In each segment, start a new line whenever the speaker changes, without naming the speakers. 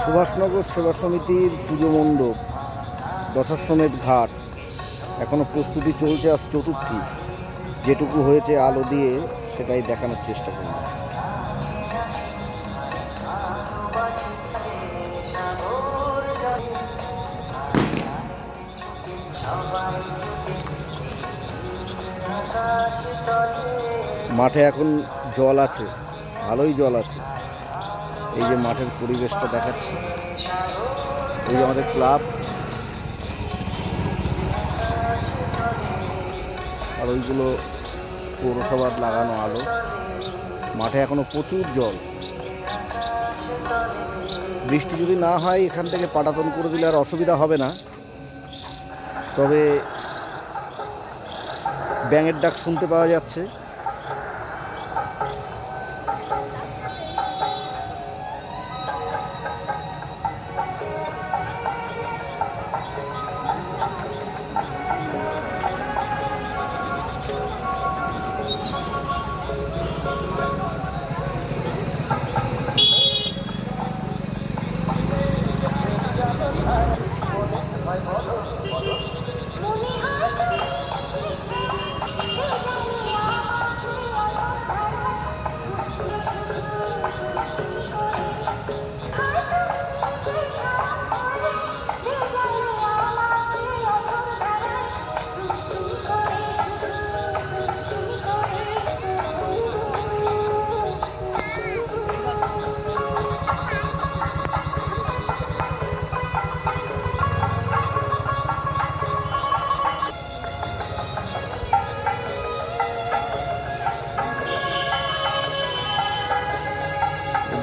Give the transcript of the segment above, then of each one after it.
সুভাষনগর সেবা সমিতির পুজো মণ্ডপ, দশাশ্বমেধ ঘাট, এখনও প্রস্তুতি চলছে আজ চতুর্থী। যেটুকু হয়েছে আলো দিয়ে সেটাই দেখানোর চেষ্টা করব। মাঠে এখন জল আছে, ভালোই জল আছে। এই যে মাঠের পরিবেশটা দেখাচ্ছি। এই যে আমাদের ক্লাব। আর ওইগুলো পৌরসভার লাগানো আলো। মাঠে এখনও প্রচুর জল। বৃষ্টি যদি না হয়, এখান থেকে পাটাতন করে দিলে আর অসুবিধা হবে না। তবে ব্যাঙের ডাক শুনতে পাওয়া যাচ্ছে।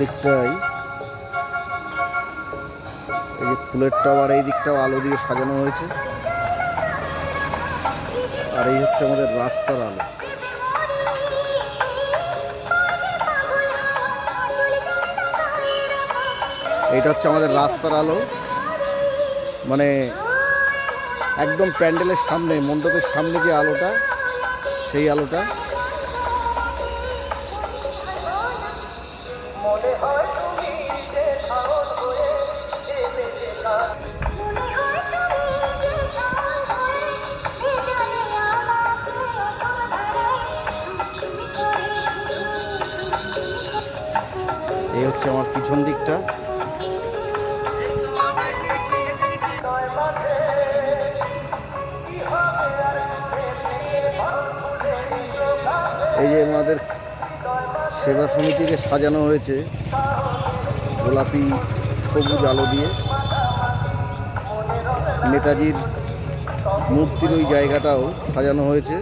দিকটাই। এই যে ফুলের টাওয়ার এই দিকটাও আলো দিয়ে সাজানো হয়েছে। আর এই হচ্ছে আমাদের রাস্তার আলো। এটা হচ্ছে আমাদের রাস্তার আলো। মানে একদম প্যান্ডেলের সামনে, মণ্ডপের সামনে যে আলোটা, সেই আলোটা। এই হচ্ছে আমার পিছন দিকটা। এই যে আমাদের সেবা সমিতিকে সাজানো হয়েছে গোলাপি সবুজ আলো দিয়ে। নেতাজির মূর্তির ওই জায়গাটাও সাজানো হয়েছে।